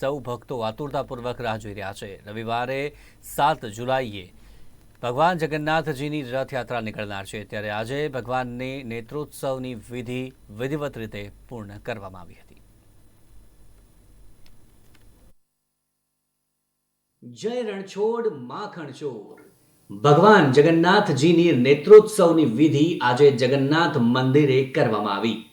સૌ ભક્તો આતુરતાપૂર્વક રાહ જોઈ રહ્યા છે. રવિવારે સાત જુલાઈએ ભગવાન જગન્નાથજીની રથયાત્રા નીકળનાર છે. ત્યારે આજે ભગવાનની નેત્રોત્સવની વિધિ વિધિવત રીતે પૂર્ણ કરવામાં આવી હતી. જય રણછોડ માખણ ચોર ભગવાન જગન્નાથજીની નેત્રોત્સવની વિધિ આજે જગન્નાથ મંદિરે કરવામાં આવી.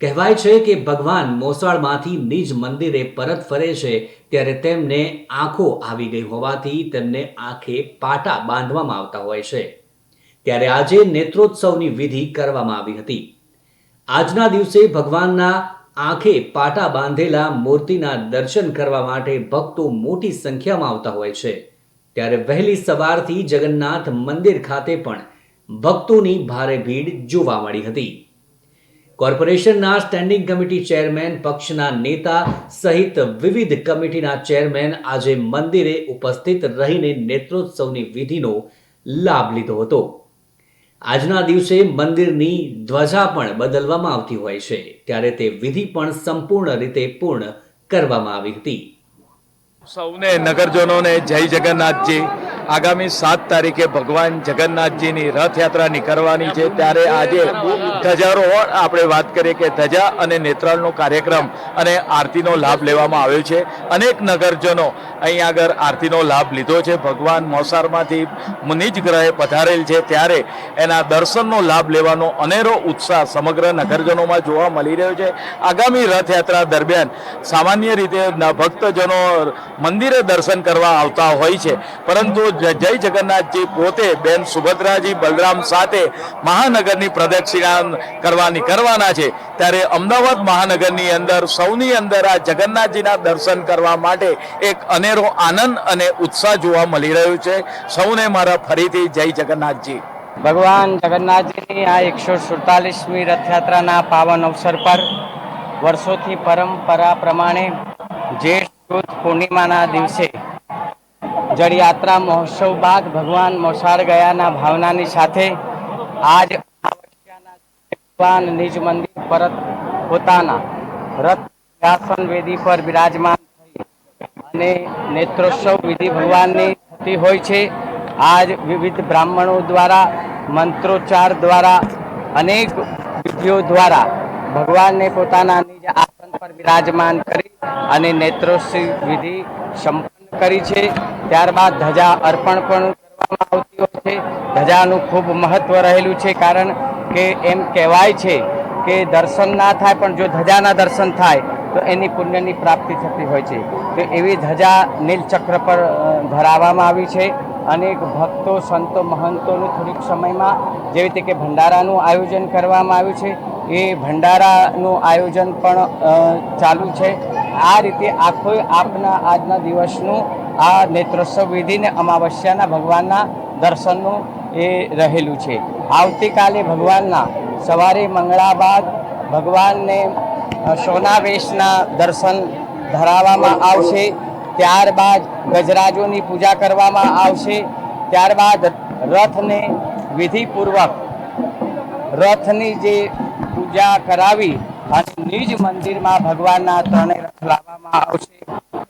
કહેવાય છે કે ભગવાન મોસાળમાંથી નિજ મંદિરે પરત ફરે છે ત્યારે તેમને આંખો આવી ગઈ હોવાથી તેમને આંખે પાટા બાંધવામાં આવતા હોય છે. ત્યારે આજે નેત્રોત્સવની વિધિ કરવામાં આવી હતી. આજના દિવસે ભગવાનના આંખે પાટા બાંધેલા મૂર્તિના દર્શન કરવા માટે ભક્તો મોટી સંખ્યામાં આવતા હોય છે. ત્યારે વહેલી સવારથી જગન્નાથ મંદિર ખાતે પણ ભક્તોની ભારે ભીડ જોવા મળી હતી. કોર્પોરેશનના સ્ટેન્ડિંગ કમિટી ચેરમેન પક્ષના નેતા સહિત વિવિધ કમિટીના ચેરમેન આજે મંદિરે ઉપસ્થિત રહીને નેત્રોત્સવની વિધિનો લાભ લીધો હતો. આજના દિવસે મંદિરની ધ્વજા પણ બદલવામાં આવતી હોય છે. ત્યારે તે વિધિ પણ સંપૂર્ણ રીતે પૂર્ણ કરવામાં આવી હતી. સૌને નગરજનોને જય જગન્નાથજી. આગામી સાત તારીખે ભગવાન જગન્નાથજીની રથયાત્રા નીકળવાની છે. ત્યારે આજે ધજારોહણ આપણે વાત કરીએ કે ધજા અને નેત્રાળનો કાર્યક્રમ અને આરતીનો લાભ લેવામાં આવ્યો છે. અનેક નગરજનો અહીં આગળ આરતીનો લાભ લીધો છે. ભગવાન મોસારમાંથી નિજ ગ્રહે પધારેલ છે. ત્યારે એના દર્શનનો લાભ લેવાનો અનેરો ઉત્સાહ સમગ્ર નગરજનોમાં જોવા મળી રહ્યો છે. આગામી રથયાત્રા દરમિયાન સામાન્ય રીતે ભક્તજનો મંદિરે દર્શન કરવા આવતા હોય છે. પરંતુ જય જગન્નાથજી પોતે, બેન સુભદ્રાજી બલરામ સાથે મહાનગરની પ્રદક્ષિણા કરવાની કરવાના છે. ત્યારે અમદાવાદ મહાનગરની અંદર, સૌની અંદર આ જગન્નાથજીના દર્શન કરવા માટે એક અનેરો આનંદ અને ઉત્સાહ જોવા મળી રહ્યો છે. સૌને મારા ફરીથી જય જગન્નાથજી. ભગવાન જગન્નાથજીની આ એકસો સુડતાલીસમી રથયાત્રાના પાવન અવસર પર વર્ષોથી પરંપરા પ્રમાણે જેઠ પૂર્ણિમાના દિવસે જળયાત્રા મહોત્સવ બાદ ભગવાન મોસાળ ગયાના ભાવનાની સાથે આજ ભગવાન નિજ મંદિર પરત પોતાના રથ આસન વેદી પર બિરાજમાન થઈ અને નેત્રોત્સવ વિધિ ભગવાનની થતી હોય છે. આજ વિવિધ બ્રાહ્મણો દ્વારા, મંત્રોચ્ચાર દ્વારા, અનેક વિધિઓ દ્વારા ભગવાનને પોતાના નિજ આસન પર બિરાજમાન કરી અને નેત્રોત્સવ વિધિ સંપન્ન કરી છે. ત્યારબાદ ધજા અર્પણ પણ કરવામાં આવતી હોય છે. ધજાનું ખૂબ મહત્વ રહેલું છે કારણ કે એમ કહેવાય છે કે દર્શન ના થાય, પણ જો ધજાના દર્શન થાય, તો એની પુણ્યની પ્રાપ્તિ થતી હોય છે. તો એવી ધજા નીલચક્ર પર ધરાવવામાં આવી છે. અનેક ભક્તો, સંતો, મહંતોનું થોડીક સમયમાં જેવી રીતે કે ભંડારાનું આયોજન કરવામાં આવ્યું છે. એ ભંડારાનું આયોજન પણ ચાલુ છે. આ રીતે આખો આપના આજના દિવસનું આ નેત્રોત્સવ વિધિને અમાવસ્યાના ભગવાનના દર્શનનું એ રહેલું છે. આવતીકાલે ભગવાનના સવારે મંગળા બાદ ભગવાનને સોનાવેશના દર્શન ધરાવવામાં આવશે. ત્યારબાદ ગજરાજોની પૂજા કરવામાં આવશે. ત્યારબાદ રથને વિધિપૂર્વક રથની જે પૂજા કરાવી અને નિજ મંદિરમાં ભગવાનના ત્રણેય રથ લાવવામાં આવશે,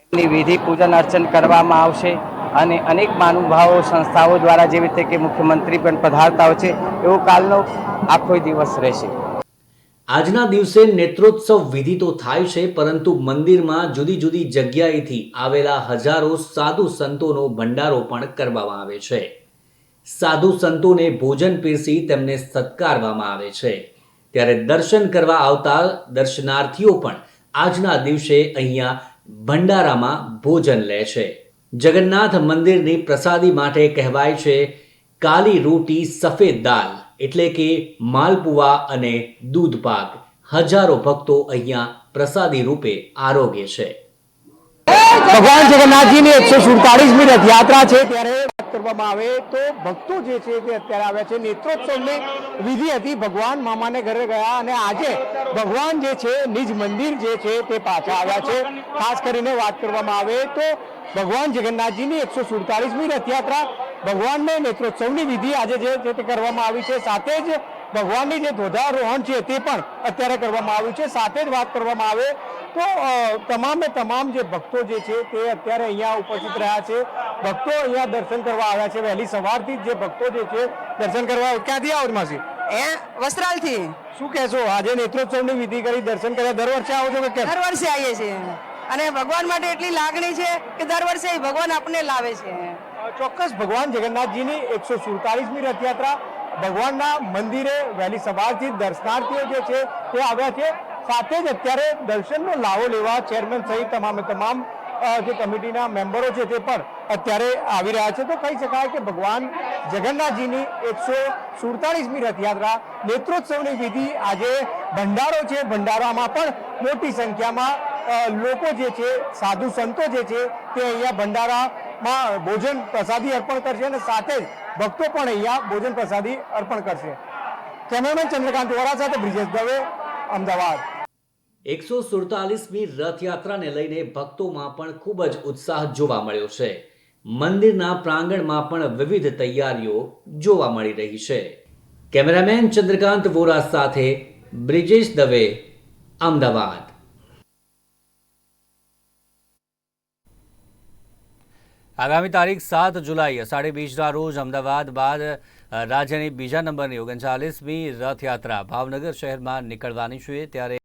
એમની વિધિ પૂજન અર્ચન કરવામાં આવશે અને અનેક મહાનુભાવો સંસ્થાઓ દ્વારા જેવી રીતે કે મુખ્યમંત્રી પણ પધારતા હોય છે, એવો કાલનો આખો દિવસ રહેશે. આજના દિવસે નેત્રોત્સવ વિધિ તો થાય છે, પરંતુ મંદિરમાં જુદી જુદી જગ્યાએથી આવેલા હજારો સાધુ સંતોનો ભંડારો પણ કરવામાં આવે છે. સાધુ સંતોને ભોજન પીરસી તેમને સત્કારવામાં આવે છે. ત્યારે દર્શન કરવા આવતા દર્શનાર્થીઓ પણ આજના દિવસે અહીંયા ભંડારામાં ભોજન લે છે. જગન્નાથ મંદિરની પ્રસાદી માટે કહેવાય છે કાલી રોટી સફેદ દાલ, એટલે કે માલપુવા અને દૂધ પાક હજારો ભક્તો અહીંયા પ્રસાદી રૂપે આરોગ્ય છે. ભગવાન જગન્નાથજીની એકસો સુડતાલીસમી રથયાત્રા છે ત્યારે કરવામાં આવે તો ભક્તો જે છે તે અત્યારે આવ્યા છે. નેત્રોત્સવની વિધિ હતી. ભગવાન મામાને ઘરે ગયા અને આજે ભગવાન જે છે, નિજ મંદિર જે છે તે પાછા આવ્યા છે. ખાસ કરીને વાત કરવામાં આવે તો ભગવાન જગન્નાથજીની એકસો સુડતાલીસમી રથયાત્રા ભગવાનને નેત્રોત્સવની વિધિ આજે જે તે કરવામાં આવી છે. સાથે જ ભગવાનની જે ધ્વજારોહણ છે તે પણ અત્યારે કરવામાં આવ્યું છે. સાથે જ વાત કરવામાં આવે તો તમામે તમામ જે ભક્તો જે છે તે અત્યારે અહીંયા ઉપસ્થિત રહ્યા છે. ભક્તો અહીંયા દર્શન કરવા આવ્યા છે. વહેલી સવારથી જ ભક્તો જે છે દર્શન કરવા ક્યાંથી આવો માસી? એ વસ્ત્રાલથી. શું કહેશો? આજે નેત્રોત્સવની વિધિ કરી દર્શન કર્યા. દર વર્ષે આવો છો કે દર વર્ષે આવીએ છીએ. અને ભગવાન માટે એટલી લાગણી છે કે દર વર્ષે ભગવાન આપણને લાવે છે. ચોક્કસ ભગવાન જગન્નાથજીની એકસો સુડતાલીસમી રથયાત્રા ભગવાનના મંદિરે વહેલી સવારથી દર્શનાર્થીઓ જે છે તે આવ્યા છે. સાથે જ અત્યારે દર્શનનો લાવો લેવા ચેરમેન સહિત તમામે તમામ જે કમિટીના મેમ્બરો છે તે પણ અત્યારે આવી રહ્યા છે. તો કહી શકાય કે ભગવાન જગન્નાથજીની એકસો સુડતાળીસમી રથયાત્રા નેત્રોત્સવની વિધિ આજે ભંડારો છે. ભંડારામાં પણ મોટી સંખ્યામાં લોકો જે છે, સાધુ સંતો જે છે, તે અહીંયા ભંડારામાં ભોજન પ્રસાદી અર્પણ કરશે અને સાથે જ ભક્તો પણ અહીંયા ભોજન પ્રસાદી અર્પણ કરશે. કેમેરામેન ચંદ્રકાંત વોરા સાથે બ્રિજેશ દવે, અમદાવાદ. એકસો સુડતાલીસમી રથયાત્રાને લઈને ભક્તોમાં પણ ખૂબ જ ઉત્સાહ જોવા મળ્યો છે. મંદિરના પ્રાંગણમાં પણ વિવિધ તૈયારીઓ જોવા મળી રહી છે. કેમેરામેન ચંદ્રકાંત વોરા સાથે બ્રિજેશ દવે, અમદાવાદ. આગામી તારીખ સાત જુલાઈ અષાઢી બીજના રોજ અમદાવાદ બાદ રાજ્યની બીજા નંબરની ઓગણચાલીસમી રથયાત્રા ભાવનગર શહેરમાં નીકળવાની છે, ત્યારે